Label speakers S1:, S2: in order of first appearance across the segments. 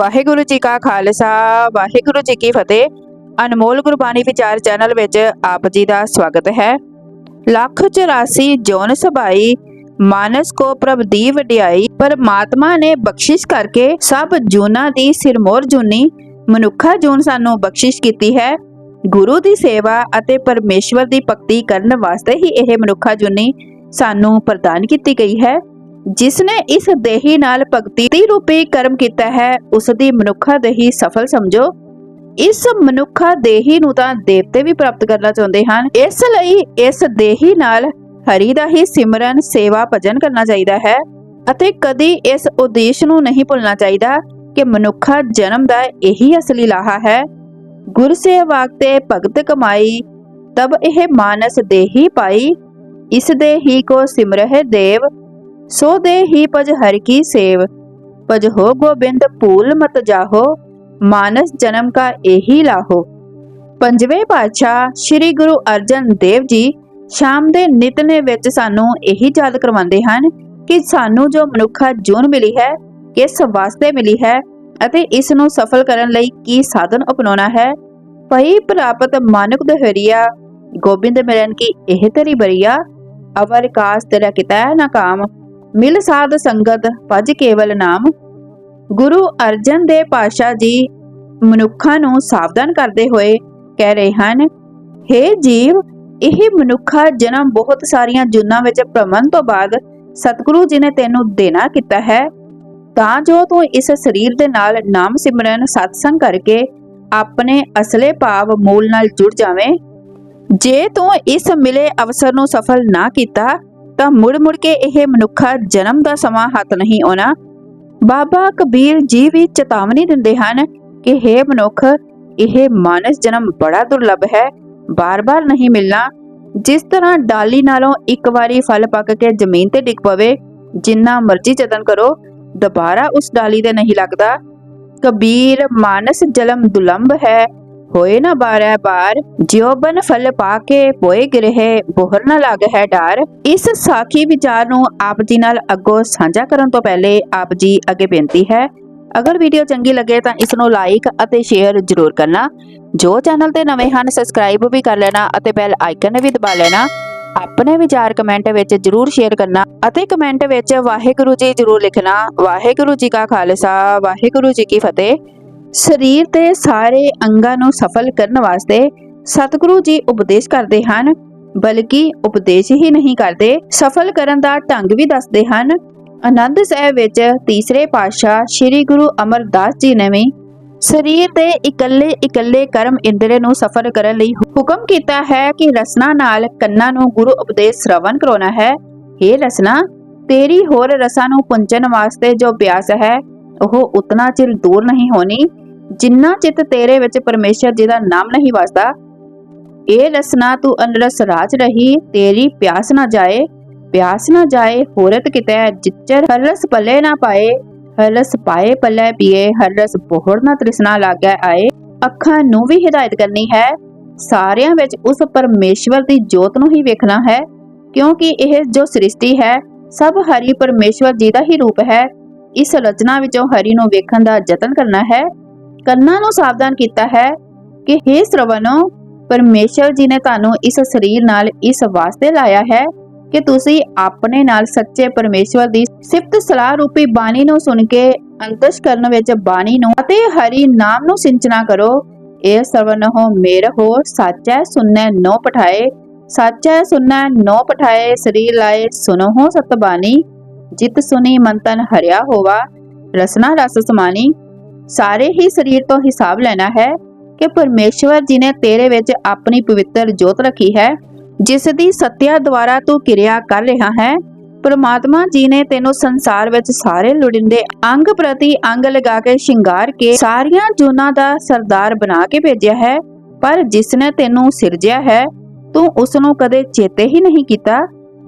S1: ਵਾਹਿਗੁਰੂ ਜੀ ਕਾ ਖਾਲਸਾ, ਵਾਹਿਗੁਰੂ ਜੀ ਕੀ ਫਤਿਹ। ਅਨਮੋਲ ਗੁਰਬਾਣੀ ਵਿਚਾਰ ਚੈਨਲ ਵਿੱਚ ਆਪ ਜੀ ਦਾ ਸਵਾਗਤ ਹੈ। ਲੱਖ 84 ਜੋਨ ਸਭਾਈ ਮਾਨਸ ਕੋ ਪ੍ਰਭ ਦੀ ਵਡਿਆਈ, ਪਰਮਾਤਮਾ ਨੇ ਬਖਸ਼ਿਸ਼ ਕਰਕੇ ਸਭ ਜੂਨਾਂ ਦੀ ਸਿਰਮੋਰ ਜੂਨੀ, ਮਨੁੱਖਾ ਜੂਨ ਸਾਨੂੰ ਬਖਸ਼ਿਸ਼ ਕੀਤੀ ਹੈ। ਗੁਰੂ ਦੀ ਸੇਵਾ ਅਤੇ ਪਰਮੇਸ਼ਵਰ ਦੀ ਭਗਤੀ ਕਰਨ ਵਾਸਤੇ ਹੀ ਇਹ ਮਨੁੱਖਾ ਜੂਨੀ ਸਾਨੂੰ ਪ੍ਰਦਾਨ ਕੀਤੀ ਗਈ ਹੈ। ਜਿਸ ਨੇ ਇਸ ਦੇਹੀ ਨਾਲ ਭਗਤੀ ਦੀ ਰੂਪੀ ਕਰਮ ਕੀਤਾ ਹੈ ਉਸ ਦੀ ਮਨੁੱਖਾ ਦੇਹੀ ਸਫਲ ਸਮਝੋ। ਇਸ ਮਨੁੱਖਾ ਦੇਹੀ ਨੂੰ ਤਾਂ ਦੇਵਤੇ ਵੀ ਪ੍ਰਾਪਤ ਕਰਨਾ ਚਾਹੁੰਦੇ ਹਨ। ਇਸ ਲਈ ਇਸ ਦੇਹੀ ਨਾਲ ਹਰੀ ਦਾ ਹੀ ਸਿਮਰਨ, ਸੇਵਾ, ਭਜਨ ਕਰਨਾ ਚਾਹੀਦਾ ਹੈ ਅਤੇ ਕਦੀ ਇਸ ਉਦੇਸ਼ ਨੂੰ ਨਹੀਂ ਭੁੱਲਣਾ ਚਾਹੀਦਾ ਕਿ ਮਨੁੱਖਾ ਜਨਮ ਦਾ ਇਹੀ ਅਸਲੀ ਲਾਹਾ ਹੈ। ਗੁਰ ਸੇਵਾ ਤੇ ਭਗਤ ਕਮਾਈ, ਤਬ ਇਹ ਮਾਨਸ ਦੇਹੀ ਪਾਈ, ਇਸ ਦੇ ਹੀ ਕੋ ਸਿਮਰਹਿ ਦੇਵ ਸੋ ਦੇ ਹੀ ਪਜ ਹਰ ਕੀ ਸੇਵ। ਪਜ ਹੋ ਗੋਬਿੰਦ ਪੂਲ ਮਤ ਜਾਹੋ, ਮਾਨਸ ਜਨਮ ਕਾ ਇਹੀ ਲਾਹੋ। ਪੰਜਵੇਂ ਪਾਤਸ਼ਾਹ ਸ੍ਰੀ ਗੁਰੂ ਅਰਜਨ ਦੇਵ ਜੀ ਸ਼ਾਮ ਦੇ ਨਿਤਨੇ ਵਿੱਚ ਸਾਨੂੰ ਇਹੀ ਯਾਦ ਕਰਵਾਉਂਦੇ ਹਨ ਕਿ ਸਾਨੂੰ ਜੋ ਮਨੁੱਖਾ ਜੂਨ ਮਿਲੀ ਹੈ, ਕਿਸ ਵਾਸਤੇ ਮਿਲੀ ਹੈ ਅਤੇ ਇਸ ਨੂੰ ਸਫਲ ਕਰਨ ਲਈ ਕੀ ਸਾਧਨ ਅਪਣਾਉਣਾ ਹੈ, ਭਈ ਪ੍ਰਾਪਤ ਮਾਨਕ ਦਹਰੀਆ ਗੋਬਿੰਦ ਮਿਲਨ ਕੀ ਇਹ ਤਰੀ ਬਰੀਆ, ਅਵਰ ਕਾਸ ਤੇਰਾ ਕਿਤਾ ਨਾ ਕਾਮ। ਮਿਲ ਸਾਧ ਸੰਗਤ ਭਜ ਕੇਵਲ ਨਾਮ। ਗੁਰੂ ਅਰਜਨ ਦੇਵ ਪਾਸ਼ਾ ਜੀ ਮਨੁੱਖਾਂ ਨੂੰ ਸਾਵਧਾਨ ਕਰਦੇ ਹੋਏ ਕਹਿ ਰਹੇ ਹਨ हे ਜੀਵ, ਇਹ ਮਨੁੱਖਾ ਜਨਮ ਬਹੁਤ ਸਾਰੀਆਂ ਜੁਨਾਂ ਵਿੱਚ ਭ੍ਰਮਣ ਤੋਂ ਬਾਅਦ ਸਤਿਗੁਰੂ ਜੀ ਨੇ ਤੈਨੂੰ ਦੇਣਾ ਕੀਤਾ ਹੈ। ਤਾਂ ਜੋ ਤੂੰ ਇਸ ਸਰੀਰ ਦੇ ਨਾਲ ਨਾਮ ਸਿਮਰਨ, ਸਤਸੰਗ ਕਰਕੇ ਆਪਣੇ ਅਸਲੇ ਭਾਵ ਮੂਲ ਨਾਲ ਜੁੜ ਜਾਵੇਂ। ਜੇ ਤੂੰ ਇਸ ਮਿਲੇ ਅਵਸਰ ਨੂੰ ਸਫਲ ਨਾ ਕੀਤਾ ਤਾਂ ਮੁੜ ਮੁੜ ਕੇ ਇਹ ਮਨੁੱਖਾ ਜਨਮ ਦਾ ਸਮਾਂ ਹੱਥ ਨਹੀਂ ਆਉਣਾ। ਬਾਬਾ ਕਬੀਰ ਜੀ ਵੀ ਚੇਤਾਵਨੀ ਦਿੰਦੇ ਹਨ ਕਿ हे ਮਨੁੱਖ, ਇਹ ਮਾਨਸ ਜਨਮ ਬੜਾ ਦੁਰਲਭ ਹੈ। ਬਾਰ-ਬਾਰ ਨਹੀਂ ਮਿਲਣਾ। ਜਿਸ ਤਰ੍ਹਾਂ ਡਾਲੀ ਨਾਲੋਂ ਇੱਕ ਵਾਰੀ ਫਲ ਪੱਕ ਕੇ ਜ਼ਮੀਨ ਤੇ ਡਿੱਗ ਪਵੇ, ਜਿੰਨਾ ਮਰਜ਼ੀ ਯਤਨ ਕਰੋ, ਦੁਬਾਰਾ ਉਸ ਡਾਲੀ ਤੇ ਨਹੀਂ ਲੱਗਦਾ। ਕਬੀਰ, ਮਾਨਸ ਜਲਮ ਦੁਲੰਭ ਹੈ। ਹੋਏ ਨਾ ਬਾਰੈ ਬਾਰ ਜਿਉਬਨ ਫਲ ਪਾ ਕੇ ਪੋਏ ਗਿਰਹਿ, ਬੋਹਰ ਨਾ ਲੱਗ ਹੈ ਡਾਰ। ਇਸ ਸਾਖੀ ਵਿਚਾਰ ਨੂੰ ਆਪ ਜੀ ਨਾਲ ਅੱਗੋਂ ਸਾਂਝਾ ਕਰਨ ਤੋਂ ਪਹਿਲੇ ਆਪ ਜੀ ਅੱਗੇ ਬੇਨਤੀ ਹੈ, ਅਗਰ ਵੀਡੀਓ ਚੰਗੀ ਲੱਗੇ ਤਾਂ ਇਸ ਨੂੰ ਲਾਈਕ ਅਤੇ ਸ਼ੇਅਰ ਜ਼ਰੂਰ ਕਰਨਾ। ਜੋ ਚੈਨਲ ਤੇ ਨਵੇਂ ਹਨ ਸਬਸਕ੍ਰਾਈਬ ਵੀ ਕਰ ਲੈਣਾ ਅਤੇ ਬੈਲ ਆਈਕਨ ਵੀ ਦਬਾ ਲੈਣਾ। ਆਪਣੇ ਵਿਚਾਰ ਕਮੈਂਟ ਵਿੱਚ ਜਰੂਰ ਸ਼ੇਅਰ ਕਰਨਾ ਅਤੇ ਕਮੈਂਟ ਵਿੱਚ ਵਾਹਿਗੁਰੂ ਜੀ ਜਰੂਰ ਲਿਖਣਾ। ਵਾਹਿਗੁਰੂ ਜੀ ਕਾ ਖਾਲਸਾ, ਵਾਹਿਗੁਰੂ ਜੀ ਕੀ ਫਤਿਹ। ਸਰੀਰ ਦੇ ਸਾਰੇ ਅੰਗਾਂ ਨੂੰ ਸਫਲ ਕਰਨ ਵਾਸਤੇ ਸਤਿਗੁਰੂ ਜੀ ਉਪਦੇਸ਼ ਕਰਦੇ ਹਨ, ਬਲਕਿ ਉਪਦੇਸ਼ ਹੀ ਨਹੀਂ ਕਰਦੇ। ਸਫਲ ਕਰਨ ਦਾ ਢੰਗ ਵੀ ਦੱਸਦੇ ਹਨ। ਆਨੰਦ ਸਾਹਿਬ ਵਿੱਚ ਤੀਸਰੇ ਪਾਤਸ਼ਾਹ ਸ੍ਰੀ ਗੁਰੂ ਅਮਰਦਾਸ ਜੀ ਨੇ ਵੀ ਸਰੀਰ ਦੇ ਇਕੱਲੇ ਇਕੱਲੇ ਕਰਮ ਇੰਦਰੇ ਨੂੰ ਸਫਲ ਕਰਨ ਲਈ ਹੁਕਮ ਕੀਤਾ ਹੈ ਕਿ ਰਸਨਾ ਨਾਲ ਕੰਨਾਂ ਨੂੰ ਗੁਰੂ ਉਪਦੇਸ਼ ਸ਼ਰਵਨ ਕਰਾਉਣਾ ਹੈ। ਇਹ ਰਸਨਾ, ਤੇਰੀ ਹੋਰ ਰਸਾਂ ਨੂੰ ਪੁੰਚਨ ਵਾਸਤੇ ਜੋ ਪਿਆਸ ਹੈ ਉਹ ਉਤਨਾ ਚਿਰ ਦੂਰ ਨਹੀਂ ਹੋਣੀ, ਜਿੰਨਾ ਚਿਤ ਤੇਰੇ ਵਿੱਚ ਪਰਮੇਸ਼ਰ ਜੀ ਦਾ ਨਾਮ ਨਹੀਂ ਵਸਦਾ, ਇਹ ਰਸਨਾ ਤੂੰ ਅਨਰਸ ਰਾਜ ਰਹੀ, ਤੇਰੀ ਪਿਆਸ ਨਾ ਜਾਏ, ਪਿਆਸ ਨਾ ਜਾਏ, ਹੋਰਤ ਕਿਤੇ ਜਿੱਚਰ ਹਰਸ ਪਲੇ ਨਾ ਪਾਏ ਹਰਸ ਪਾਏ ਪਲੇ ਪੀਏ ਹਰਸ ਬੋਹੜ ਨਾ ਤ੍ਰਿਸ਼ਨਾ ਲਾਗੈ ਆਏ, ਅੱਖਾਂ ਨੂੰ ਵੀ ਹਿਦਾਇਤ ਕਰਨੀ ਹੈ, ਸਾਰਿਆਂ ਵਿੱਚ ਉਸ ਪਰਮੇਸ਼ਵਰ ਦੀ ਜੋਤ ਨੂੰ ਹੀ ਵੇਖਣਾ ਹੈ, ਕਿਉਂਕਿ ਇਹ ਜੋ ਸ੍ਰਿਸ਼ਟੀ ਹੈ, ਸਭ ਹਰੀ ਪਰਮੇਸ਼ਵਰ ਜੀ ਦਾ ਹੀ ਰੂਪ ਹੈ ਇਸ ਰਚਨਾ ਵਿੱਚੋਂ ਹਰੀ ਨੂੰ ਵੇਖਣ ਦਾ ਯਤਨ ਕਰਨਾ ਹੈ। ਕੰਨਾਂ ਨੂੰ ਸਾਵਧਾਨ ਕੀਤਾ ਹੈ ਕਿ हे ਸ਼ਰਵਨੋ ਪਰਮੇਸ਼ਰ ਜੀ ਨੇ ਤੁਹਾਨੂੰ ਇਸ ਸਰੀਰ ਨਾਲ ਇਸ ਵਾਸਤੇ ਲਾਇਆ ਹੈ ਕਿ ਤੁਸੀਂ ਆਪਣੇ ਨਾਲ ਸੱਚੇ ਪਰਮੇਸ਼ਵਰ ਦੀ ਸਿਫਤ ਸਲਾਹ ਰੂਪੀ ਬਾਣੀ ਨੂੰ ਸੁਣ ਕੇ ਅੰਤਸ਼ ਕਰਨ ਵਿੱਚ ਬਾਣੀ ਨੂੰ ਅਤੇ ਹਰੀ ਨਾਮ ਨੂੰ ਸਿੰਚਨਾ ਕਰੋ। ਇਹ ਸਰਵਨ ਹੋ ਮੇਰ ਹੋ, ਸਾਚੈ ਸੁਨੈ ਨੋ ਪਠਾਏ। ਸਾਚੈ ਸੁਨੈ ਨੋ ਪਠਾਏ, ਸਰੀਰ ਲਾਏ ਸੁਨੋ ਹੋ ਸਤਬਾਣੀ। ਜਿਤ ਸੁਨੀ ਮੰਤਨ ਹਰਿਆ ਹੋਵਾ, ਰਸਨਾ ਰਸ ਸਮਾਨੀ ਸਾਰੇ ਹੀ ਸਰੀਰ ਤੋਂ ਹਿਸਾਬ ਲੈਣਾ ਹੈ ਕਿ ਪਰਮੇਸ਼ਵਰ ਜੀ ਨੇ ਤੇਰੇ ਵਿੱਚ ਆਪਣੀ ਪਵਿੱਤਰ ਜੋਤ ਰੱਖੀ ਹੈ, ਜਿਸ ਦੀ ਸੱਤਿਆ ਦੁਆਰਾ ਤੂੰ ਕਿਰਿਆ ਕਰ ਰਿਹਾ ਹੈ। ਪਰਮਾਤਮਾ ਜੀ ਨੇ ਤੈਨੂੰ ਸੰਸਾਰ ਵਿੱਚ ਸਾਰੇ ਲੋੜਿੰਦੇ ਅੰਗ ਪ੍ਰਤੀ ਅੰਗ ਲਗਾ ਕੇ ਸ਼ਿੰਗਾਰ ਕੇ ਸਾਰੀਆਂ ਜੂਨਾਂ ਦਾ ਸਰਦਾਰ ਬਣਾ ਕੇ ਭੇਜਿਆ ਹੈ, ਪਰ ਜਿਸ ਨੇ ਤੈਨੂੰ ਸਿਰਜਿਆ ਹੈ, ਤੂੰ ਉਸ ਨੂੰ ਕਦੇ ਚੇਤੇ ਹੀ ਨਹੀਂ ਕੀਤਾ।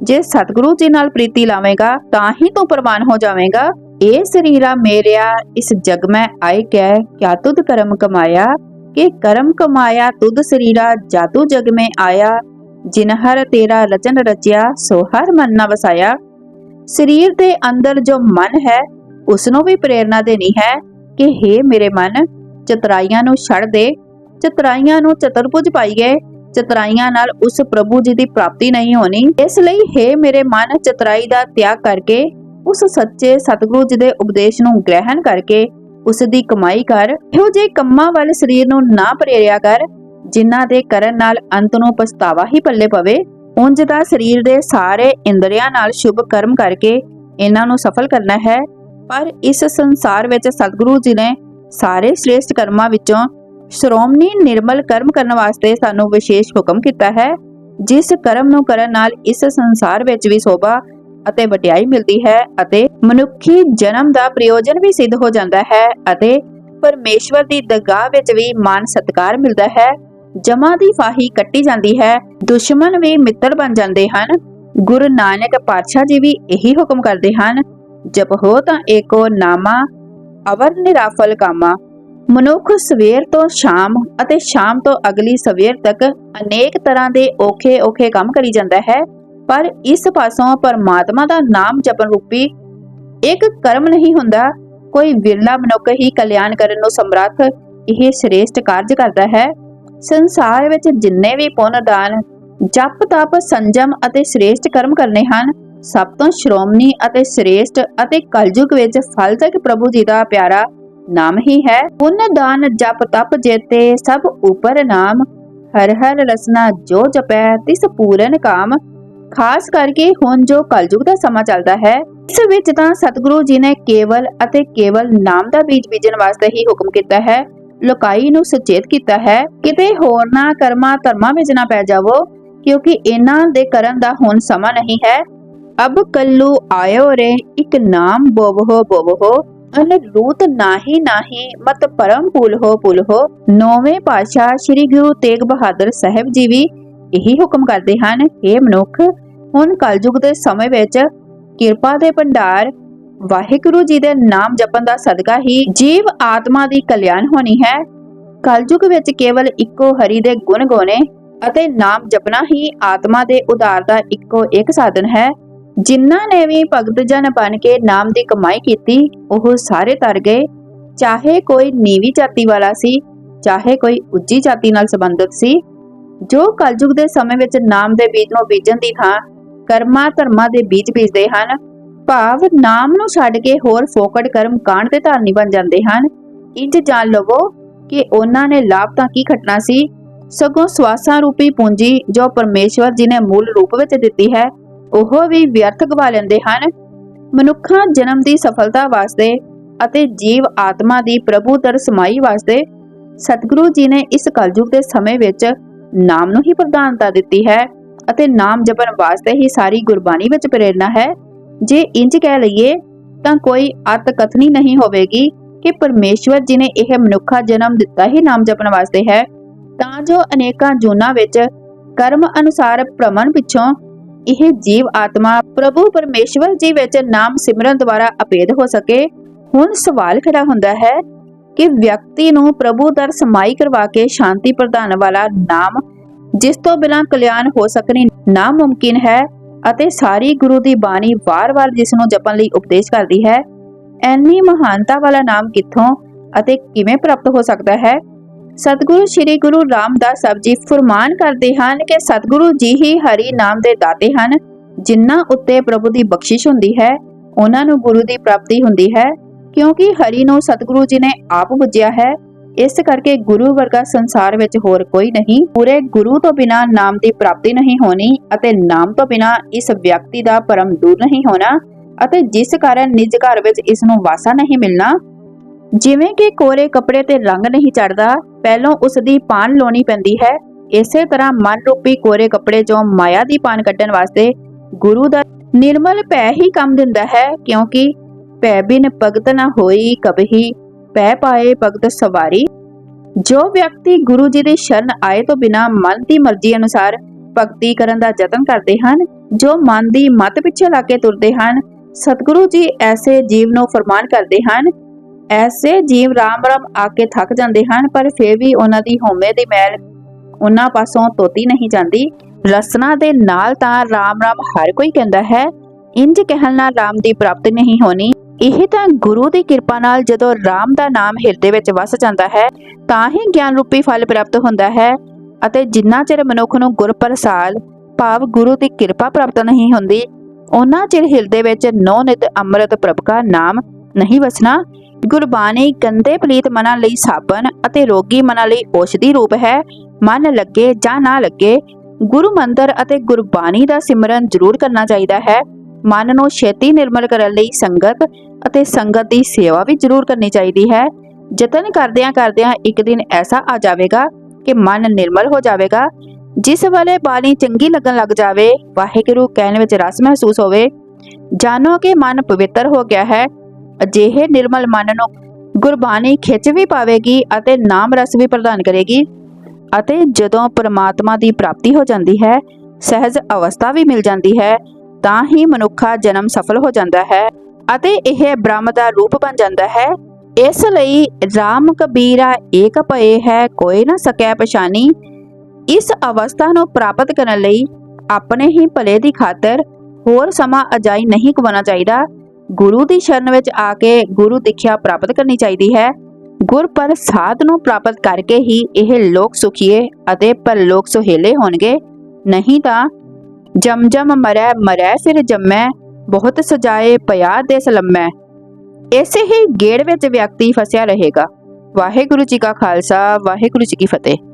S1: ਜੇ ਸਤਿਗੁਰੂ ਜੀ ਨਾਲ ਪ੍ਰੀਤੀ ਲਾਵੇਂਗਾ, ਤਾਂ ਹੀ ਤੂੰ ਪ੍ਰਵਾਨ ਹੋ ਜਾਵੇਂਗਾ। ਇਹ ਸਰੀਰਾ ਮੇਰਿਆ, ਇਸ ਜਗ ਮੈਂ ਆਏ ਕੈ ਕਿਆ ਤੁਧ ਕਰਮ ਕਮਾਇਆ? ਕਿ ਕਰਮ ਕਮਾਇਆ ਤੁਧ ਸਰੀਰਾ ਜਾਤੂ ਜਗ ਮੈਂ ਆਇਆ? ਜਿਨ ਹਰ ਤੇਰਾ ਰਚਨ ਰਚਿਆ, ਸੋ ਹਰ ਮਨ ਨਾ ਵਸਾਇਆ। ਸਰੀਰ ਦੇ ਅੰਦਰ ਜੋ ਮਨ ਹੈ ਉਸ ਨੂੰ ਵੀ ਪ੍ਰੇਰਣਾ ਦੇਣੀ ਹੈ ਕਿ हे ਮੇਰੇ ਮਨ, ਚਤਰਾਈਆਂ ਨੂੰ ਛੱਡ ਦੇ, ਚਤਰਾਈਆਂ ਨੂੰ ਚਤੁਰਭੁਜ ਪਾਈਏ। ਚਤਰਾਈਆਂ ਨਾਲ ਉਸ ਪ੍ਰਭੂ ਜੀ ਦੀ ਪ੍ਰਾਪਤੀ ਨਹੀਂ ਹੋਣੀ। ਇਸ ਲਈ हे ਮੇਰੇ ਮਨ ਚਤਰਾਈ ਦਾ ਤਿਆਗ ਕਰਕੇ, ਉਸ ਸੱਚੇ ਸਤਿਗੁਰੂ ਜੀ ਦੇ ਉਪਦੇਸ਼ ਨੂੰ ਗ੍ਰਹਿਣ ਕਰਕੇ ਉਸ ਦੀ ਕਮਾਈ ਕਰ, ਇਹੋ ਜਿਹੇ ਕੰਮਾਂ ਵੱਲ ਸਰੀਰ ਨੂੰ ਨਾ ਪ੍ਰੇਰਿਆ ਕਰ, ਜਿਨ੍ਹਾਂ ਦੇ ਕਰਨ ਨਾਲ ਅੰਤ ਨੂੰ ਪਛਤਾਵਾ ਹੀ ਪੱਲੇ ਪਵੇ। ਉਂਝ ਦਾ ਸਰੀਰ ਦੇ ਸਾਰੇ ਇੰਦਰੀਆਂ ਨਾਲ ਸ਼ੁਭ ਕਰਮ ਕਰਕੇ ਇਹਨਾਂ ਨੂੰ ਸਫਲ ਕਰਨਾ ਹੈ। ਪਰ ਇਸ ਸੰਸਾਰ ਵਿੱਚ ਸਤਿਗੁਰੂ ਜੀ ਨੇ ਸਾਰੇ ਸ੍ਰੇਸ਼ਟ ਕਰਮਾਂ ਵਿੱਚੋਂ ਸ਼੍ਰੋਮਣੀ ਨਿਰਮਲ ਕਰਮ ਕਰਨ ਵਾਸਤੇ ਸਾਨੂੰ ਵਿਸ਼ੇਸ਼ ਹੁਕਮ ਕੀਤਾ ਹੈ, ਜਿਸ ਕਰਮ ਨੂੰ ਕਰਨ ਨਾਲ ਇਸ ਸੰਸਾਰ ਵਿੱਚ ਵੀ ਸੋਭਾ ਅਤੇ ਵਡਿਆਈ ਮਿਲਦੀ ਹੈ ਅਤੇ ਮਨੁੱਖੀ ਜਨਮ ਦਾ ਪ੍ਰਯੋਜਨ ਵੀ ਸਿੱਧ ਹੋ ਜਾਂਦਾ ਹੈ ਅਤੇ ਪਰਮੇਸ਼ਵਰ ਦੀ ਦਰਗਾਹ ਵਿੱਚ ਵੀ ਮਾਨ ਸਤਕਾਰ ਮਿਲਦਾ ਹੈ। ਜਮਾ ਦੀ ਫਾਹੀ ਕੱਟੀ ਜਾਂਦੀ ਹੈ, ਦੁਸ਼ਮਣ ਵੀ ਮਿੱਤਰ ਬਣ ਜਾਂਦੇ ਹਨ। ਗੁਰੂ ਨਾਨਕ ਪਾਤਸ਼ਾਹ ਜੀ ਵੀ ਇਹੀ ਹੁਕਮ ਕਰਦੇ ਹਨ, ਜਪੋ ਤਾਂ ਏਕੋ ਨਾਮਾ, ਅਵਰ ਨਿਰਾਫਲ ਕਾਮਾ। ਮਨੁੱਖ ਸਵੇਰ ਤੋਂ ਸ਼ਾਮ ਅਤੇ ਸ਼ਾਮ ਤੋਂ ਅਗਲੀ ਸਵੇਰ ਤੱਕ ਅਨੇਕ ਤਰ੍ਹਾਂ ਦੇ ਔਖੇ ਔਖੇ ਕੰਮ ਕਰੀ ਜਾਂਦਾ ਹੈ, ਪਰ ਇਸ ਪਾਸੋਂ ਪਰਮਾਤਮਾ ਦਾ ਨਾਮ ਜਪਣ ਰੂਪੀ ਇੱਕ ਕਰਮ ਨਹੀਂ ਹੁੰਦਾ। ਕੋਈ ਵਿਰਲਾ ਮਨੁੱਖ ਹੀ ਕਲਿਆਣ ਕਰਨ ਨੂੰ ਸਮਰੱਥ ਇਹ ਸ੍ਰੇਸ਼ਟ ਕਾਰਜ ਕਰਦਾ ਹੈ। ਸੰਸਾਰ ਵਿੱਚ ਜਿੰਨੇ ਵੀ ਪੁੰਨ ਦਾਨ, ਜਪ ਤਪ, ਸੰਜਮ ਅਤੇ ਸ੍ਰੇਸ਼ਟ ਕਰਮ ਕਰਨੇ ਹਨ, ਸਭ ਤੋਂ ਸ਼੍ਰੋਮਣੀ ਅਤੇ ਸ੍ਰੇਸ਼ਟ ਅਤੇ ਕਲਯੁਗ ਵਿੱਚ ਫਲਦਾਇਕ ਪ੍ਰਭੂ ਜੀ ਦਾ ਪਿਆਰਾ ਨਾਮ ਹੀ ਹੈ ਪੁੰਨ ਦਾਨ ਜਪ ਤਪ ਜੇਤੇ ਸਭ ਉਪਰ ਨਾਮ। ਹਰ ਹਰ ਰਸਨਾ ਜੋ ਜਪੈ ਤਿਸ ਪੂਰਨ ਕਾਮ। ਖਾਸ ਕਰਕੇ ਹੁਣ ਜੋ ਕਲਯੁਗ ਦਾ ਸਮਾਂ ਚੱਲਦਾ ਹੈ, ਇਸ ਵਿੱਚ ਤਾਂ ਸਤਿਗੁਰੂ ਜੀ ਨੇ ਕੇਵਲ ਅਤੇ ਕੇਵਲ ਨਾਮ ਦਾ ਬੀਜ ਬੀਜਣ ਵਾਸਤੇ ਹੀ ਹੁਕਮ ਕੀਤਾ ਹੈ। ਲੋਕਾਈ ਨੂੰ ਸੁਚੇਤ ਕੀਤਾ ਹੈ, ਕਿਤੇ ਹੋਰ ਨਾ ਕਰਮਾ ਧਰਮਾਂ ਵਿੱਚ ਨਾ ਪੈ ਜਾਵੋ, ਕਿਉਂਕਿ ਇਹਨਾਂ ਦੇ ਕਰਨ ਦਾ ਹੁਣ ਸਮਾਂ ਨਹੀਂ ਹੈ। ਅਬ ਕੱਲੂ ਆਇਓ ਰੇ, ਇੱਕ ਨਾਮ ਬੋਵੋ ਬੋਵੋ। ਅਨ ਰੂਤ ਨਾਹੀ ਨਾਹੀ ਮਤ ਪਰਮ ਪੁਲ ਹੋ ਨੌਵੇਂ ਪਾਤਸ਼ਾਹ ਸ੍ਰੀ ਗੁਰੂ ਤੇਗ ਬਹਾਦਰ ਸਾਹਿਬ ਜੀ ਵੀ ਇਹੀ ਹੁਕਮ ਕਰਦੇ ਹਨ ਇਹ ਮਨੁੱਖ, ਹੁਣ ਕਲਯੁਗ ਦੇ ਸਮੇਂ ਵਿੱਚ ਕਿਰਪਾ ਦੇ ਭੰਡਾਰ, ਵਾਹਿਗੁਰੂ ਜੀ ਦੇ ਨਾਮ ਜਪਣ ਦਾ ਸਦਕਾ ਹੀ ਜੀਵ ਆਤਮਾ ਦੀ ਕਲਿਆਣ ਹੋਣੀ ਹੈ। ਕਲਯੁਗ ਵਿੱਚ ਕੇਵਲ ਇੱਕੋ ਹਰੀ ਦੇ ਗੁਣ ਗਾਉਣੇ ਅਤੇ ਨਾਮ ਜਪਣਾ ਹੀ ਆਤਮਾ ਦੇ ਉਧਾਰ ਦਾ ਇੱਕੋ ਇੱਕ ਸਾਧਨ ਹੈ। ਜਿਨ੍ਹਾਂ ਨੇ ਵੀ ਭਗਤ ਜਨ ਬਣ ਕੇ ਨਾਮ ਦੀ ਕਮਾਈ ਕੀਤੀ, ਉਹ ਸਾਰੇ ਤਰ ਗਏ। ਚਾਹੇ ਕੋਈ ਨੀਵੀਂ ਜਾਤੀ ਵਾਲਾ ਸੀ, ਚਾਹੇ ਕੋਈ ਉੱਚੀ ਜਾਤੀ ਨਾਲ ਸੰਬੰਧਿਤ ਸੀ, ਜੋ ਕਲਯੁਗ ਦੇ ਸਮੇਂ ਵਿੱਚ ਨਾਮ ਦੇ ਬੀਜ ਨੂੰ ਬੀਜਣ ਦੀ ਥਾਂ, ਕਰਮਾਂ ਧਰਮਾਂ ਦੇ ਬੀਜ ਬੀਜਦੇ ਹਨ, ਭਾਵ ਨਾਮ ਨੂੰ ਛੱਡ ਕੇ ਹੋਰ ਫੋਕਟ ਕਰਮ ਕਾਂਡ ਦੇ ਧਾਰਨੀ ਬਣ ਜਾਂਦੇ ਹਨ। ਇੰਜ ਜਾਣ ਲਵੋ ਕਿ ਉਹਨਾਂ ਨੇ ਲਾਭ ਤਾਂ ਕੀ ਖਟਣਾ ਸੀ? ਸਗੋਂ ਸਵਾਸਾਂ ਰੂਪੀ ਪੂੰਜੀ ਜੋ ਪਰਮੇਸ਼ਵਰ ਜੀ ਨੇ ਮੂਲ ਰੂਪ ਵਿੱਚ ਦਿੱਤੀ ਹੈ ਉਹ ਵੀ ਵਿਅਰਥ ਗਵਾ ਲੈਂਦੇ ਹਨ। ਮਨੁੱਖਾਂ ਜਨਮ ਦੀ ਸਫਲਤਾ ਵਾਸਤੇ ਅਤੇ ਜੀਵ ਆਤਮਾ ਦੀ ਪ੍ਰਭੂ ਦਰ ਸਮਾਈ ਵਾਸਤੇ ਸਤਿਗੁਰੂ ਜੀ ਨੇ ਇਸ ਕਲਯੁਗ ਦੇ ਸਮੇਂ ਵਿੱਚ ਨਾਮ ਨੂੰ ਹੀ ਪ੍ਰਧਾਨਤਾ ਦਿੱਤੀ ਹੈ ਅਤੇ ਨਾਮ ਜਪਣ ਵਾਸਤੇ ਹੀ ਸਾਰੀ ਗੁਰਬਾਣੀ ਵਿੱਚ ਪ੍ਰੇਰਣਾ ਹੈ। ਜੇ ਇੰਜ ਕਹਿ ਲਈਏ ਤਾਂ ਕੋਈ ਅਤ ਕਥਨੀ ਨਹੀਂ ਹੋਵੇਗੀ ਕਿ ਪਰਮੇਸ਼ਵਰ ਜੀ ਨੇ ਇਹ ਮਨੁੱਖਾ ਜਨਮ ਦਿੱਤਾ ਹੀ ਨਾਮ ਜਪਣ ਵਾਸਤੇ ਹੈ। ਤਾਂ ਜੋ ਅਨੇਕਾਂ ਜੂਨਾਂ ਵਿੱਚ ਕਰਮ ਅਨੁਸਾਰ ਭ੍ਰਮਣ ਪਿੱਛੋਂ ਇਹ ਜੀਵ ਆਤਮਾ ਪ੍ਰਭੂ ਪਰਮੇਸ਼ਵਰ ਜੀ ਵਿੱਚ ਨਾਮ ਸਿਮਰਨ ਦੁਆਰਾ ਅਪੇਦ ਹੋ ਸਕੇ। ਹੁਣ ਸਵਾਲ ਖੜਾ ਹੁੰਦਾ ਹੈ ਕਿ ਵਿਅਕਤੀ ਨੂੰ ਪ੍ਰਭੂ ਦਰ ਸਮਾਈ ਕਰਵਾ ਕੇ ਸ਼ਾਂਤੀ ਪ੍ਰਦਾਨ ਵਾਲਾ ਨਾਮ ਜਿਸ ਤੋਂ ਬਿਨਾਂ ਕਲਿਆਣ ਹੋ ਸਕਣੀ ਨਾ ਮੁਮਕਿਨ ਹੈ ਅਤੇ ਸਾਰੀ ਗੁਰੂ ਦੀ ਬਾਣੀ ਵਾਰ-ਵਾਰ ਜਿਸ ਨੂੰ ਜਪਣ ਲਈ ਉਪਦੇਸ਼ ਕਰਦੀ ਹੈ, ਐਨੀ ਮਹਾਨਤਾ ਵਾਲਾ ਨਾਮ ਕਿੱਥੋਂ ਅਤੇ ਕਿਵੇਂ ਪ੍ਰਾਪਤ ਹੋ ਸਕਦਾ ਹੈ? ਸਤਿਗੁਰੂ ਸ੍ਰੀ ਗੁਰੂ ਰਾਮਦਾਸ ਸਾਹਿਬ ਜੀ ਫਰਮਾਨ ਕਰਦੇ ਹਨ ਕਿ ਸਤਿਗੁਰੂ ਜੀ ਹੀ ਹਰੀ ਨਾਮ ਦੇ ਦਾਤੇ ਹਨ, ਜਿਨ੍ਹਾਂ ਉੱਤੇ ਪ੍ਰਭੂ ਦੀ ਬਖਸ਼ਿਸ਼ ਹੁੰਦੀ ਹੈ, ਉਹਨਾਂ ਨੂੰ ਗੁਰੂ ਦੀ ਪ੍ਰਾਪਤੀ ਹੁੰਦੀ ਹੈ, ਕਿਉਂਕਿ ਹਰੀ ਨੂੰ ਸਤਿਗੁਰੂ ਜੀ ਨੇ ਆਪ ਬੁੱਝਿਆ ਹੈ, ਇਸ ਕਰਕੇ ਗੁਰੂ ਵਰਗਾ ਸੰਸਾਰ ਵਿੱਚ ਹੋਰ ਕੋਈ ਨਹੀਂ। ਪੂਰੇ ਗੁਰੂ ਤੋਂ ਬਿਨਾ ਨਾਮ ਦੀ ਪ੍ਰਾਪਤੀ ਨਹੀਂ ਹੋਣੀ ਅਤੇ ਨਾਮ ਤੋਂ ਬਿਨਾ ਇਸ ਵਿਅਕਤੀ ਦਾ ਪਰਮ ਦੂਰ ਨਹੀਂ ਹੋਣਾ ਅਤੇ ਜਿਸ ਕਾਰਨ ਨਿਜ ਘਰ ਵਿੱਚ ਇਸ ਨੂੰ ਵਾਸਾ ਨਹੀਂ ਮਿਲਣਾ ਜਿਵੇਂ ਕਿ ਕੋਰੇ ਕੱਪੜੇ ਤੇ ਰੰਗ ਨਹੀਂ ਚੜਦਾ ਪਹਿਲਾਂ ਉਸ ਦੀ ਪਾਨ ਲਾਉਣੀ ਪੈਂਦੀ ਹੈ। ਇਸੇ ਤਰ੍ਹਾਂ ਮਨ ਰੂਪੀ ਕੋਰੇ ਕੱਪੜੇ ਚੋਂ ਮਾਇਆ ਦੀ ਪਾਨ ਕੱਢਣ ਵਾਸਤੇ ਗੁਰੂ ਦਾ ਨਿਰਮਲ ਭੈ ਹੀ ਕੰਮ ਦਿੰਦਾ ਹੈ, ਕਿਉਂਕਿ ਪੈ ਬਿਨ ਭਗਤ ਨਾ ਹੋਈ ਕਬਹੀ ਪੈ ਪਾਏ ਭਗਤ ਸਵਾਰੀ। ਜੋ ਵਿਅਕਤੀ ਗੁਰੂ ਜੀ ਦੀ ਸ਼ਰਨ ਆਏ ਤੋਂ ਬਿਨਾ ਮਨ ਦੀ ਮਰਜ਼ੀ ਅਨੁਸਾਰ ਭਗਤੀ ਕਰਨ ਦਾ ਯਤਨ ਕਰਦੇ ਹਨ, ਜੋ ਮਨ ਦੀ ਮਤ ਪਿੱਛੇ ਲਾ ਕੇ ਤੁਰਦੇ ਹਨ, ਸਤਿਗੁਰੂ ਜੀ ਐਸੇ ਜੀਵ ਨੂੰ ਫਰਮਾਨ ਕਰਦੇ ਹਨ ਐਸੇ ਜੀਵ ਰਾਮ ਰਾਮ ਆ ਕੇ ਥੱਕ ਜਾਂਦੇ ਹਨ, ਪਰ ਫਿਰ ਵੀ ਉਹਨਾਂ ਦੀ ਹਉਮੈ ਦੀ ਮੈਲ ਉਹਨਾਂ ਪਾਸੋਂ ਤੋਤੀ ਨਹੀਂ ਜਾਂਦੀ। ਰਸਨਾ ਦੇ ਨਾਲ ਤਾਂ ਰਾਮ ਰਾਮ ਹਰ ਕੋਈ ਕਹਿੰਦਾ ਹੈ, ਇੰਜ ਕਹਿਣ ਨਾਲ ਰਾਮ ਦੀ ਪ੍ਰਾਪਤੀ ਨਹੀਂ ਹੋਣੀ। ਇਹ ਤਾਂ ਗੁਰੂ ਦੀ ਕਿਰਪਾ ਨਾਲ ਜਦੋਂ ਰਾਮ ਦਾ ਨਾਮ ਹਿਰਦੇ ਵਿੱਚ ਵਸ ਜਾਂਦਾ ਹੈ, ਤਾਂ ਹੀ ਗਿਆਨ ਰੂਪੀ ਫਲ ਪ੍ਰਾਪਤ ਹੁੰਦਾ ਹੈ ਅਤੇ ਜਿੰਨਾ ਚਿਰ ਮਨੁੱਖ ਨੂੰ ਗੁਰਪ੍ਰਸਾਦ, ਭਾਵ ਗੁਰੂ ਦੀ ਕਿਰਪਾ ਪ੍ਰਾਪਤ ਨਹੀਂ ਹੁੰਦੀ ਉਹਨਾਂ ਚਿਰ ਹਿਰਦੇ ਵਿੱਚ ਨੌ ਨਿਤ ਅੰਮ੍ਰਿਤ ਪ੍ਰਭ ਕਾ ਨਾਮ ਨਹੀਂ ਵਸਣਾ। ਗੁਰਬਾਣੀ ਗੰਦੇ ਪਲੀਤ ਮਨਾਂ ਲਈ ਸਾਬਣ ਅਤੇ ਰੋਗੀ ਮਨਾਂ ਲਈ ਔਸ਼ਧੀ ਰੂਪ ਹੈ। ਮਨ ਲੱਗੇ ਜਾਂ ਨਾ ਲੱਗੇ, ਗੁਰੂ ਮੰਦਰ ਅਤੇ ਗੁਰਬਾਣੀ ਦਾ ਸਿਮਰਨ ਜ਼ਰੂਰ ਕਰਨਾ ਚਾਹੀਦਾ ਹੈ। ਮਨ ਨੂੰ ਛੇਤੀ ਨਿਰਮਲ ਕਰਨ ਲਈ ਸੰਗਤ ਅਤੇ ਸੰਗਤ ਦੀ ਸੇਵਾ ਵੀ ਜ਼ਰੂਰ ਕਰਨੀ ਚਾਹੀਦੀ ਹੈ। ਯਤਨ ਕਰਦਿਆਂ ਕਰਦਿਆਂ ਇੱਕ ਦਿਨ ਐਸਾ ਆ ਜਾਵੇਗਾ ਕਿ ਮਨ ਨਿਰਮਲ ਹੋ ਜਾਵੇਗਾ। ਜਿਸ ਵੇਲੇ ਬਾਣੀ ਚੰਗੀ ਲੱਗਣ ਲੱਗ ਜਾਵੇ, ਵਾਹਿਗੁਰੂ ਕਹਿਣ ਵਿੱਚ ਰਸ ਮਹਿਸੂਸ ਹੋਵੇ। ਜਾਣੋ ਕਿ ਮਨ ਪਵਿੱਤਰ ਹੋ ਗਿਆ ਹੈ। ਅਜਿਹੇ ਨਿਰਮਲ ਮਨ ਨੂੰ ਗੁਰਬਾਣੀ ਖਿੱਚ ਵੀ ਪਾਵੇਗੀ ਅਤੇ ਨਾਮ ਰਸ ਵੀ ਪ੍ਰਦਾਨ ਕਰੇਗੀ ਅਤੇ ਜਦੋਂ ਪਰਮਾਤਮਾ ਦੀ ਪ੍ਰਾਪਤੀ ਹੋ ਜਾਂਦੀ ਹੈ, ਸਹਿਜ ਅਵਸਥਾ ਵੀ ਮਿਲ ਜਾਂਦੀ ਹੈ, ਤਾਂ ਹੀ ਮਨੁੱਖਾ ਜਨਮ ਸਫਲ ਹੋ ਜਾਂਦਾ ਹੈ ਅਤੇ ਇਹ ਬ੍ਰਹਮ ਦਾ ਰੂਪ ਬਣ ਜਾਂਦਾ ਹੈ। ਇਸ ਲਈ RAM ਕਬੀਰਾ ਏਕ ਭਏ ਹੈ, ਕੋਈ ਨਾ ਸਕੈ ਪਛਾਨੀ। ਇਸ ਅਵਸਥਾ ਨੂੰ ਪ੍ਰਾਪਤ ਕਰਨ ਲਈ ਆਪਣੇ ਹੀ ਭਲੇ ਦੀ ਖਾਤਰ ਹੋਰ ਸਮਾਂ ਅਜਾਈ ਨਹੀਂ ਕਵਾਉਣਾ ਚਾਹੀਦਾ। ਗੁਰੂ ਦੀ ਸ਼ਰਨ ਵਿੱਚ ਆ ਕੇ ਗੁਰੂ ਦੀਖਿਆ ਪ੍ਰਾਪਤ ਕਰਨੀ ਚਾਹੀਦੀ ਹੈ। ਗੁਰ ਪ੍ਰਸਾਦ ਨੂੰ ਪ੍ਰਾਪਤ ਕਰਕੇ ਹੀ ਇਹ ਲੋਕ ਸੁਖੀਏ ਅਤੇ ਪਰਲੋਕ ਸੁਹੇਲੇ ਹੋਣਗੇ। ਨਹੀਂ ਤਾਂ ਜਮ ਜਮ ਮਰੈ ਮਰੈ ਫਿਰ ਜੰਮੈ, ਬਹੁਤ ਸਜਾਏ ਪਿਆ ਦੇ ਸਲੰਮੈ। ਇਸੇ ਹੀ ਗੇੜ ਵਿੱਚ ਵਿਅਕਤੀ ਫਸਿਆ ਰਹੇਗਾ। ਵਾਹਿਗੁਰੂ ਜੀ ਕਾ ਖਾਲਸਾ, ਵਾਹਿਗੁਰੂ ਜੀ ਕੀ ਫਤਿਹ।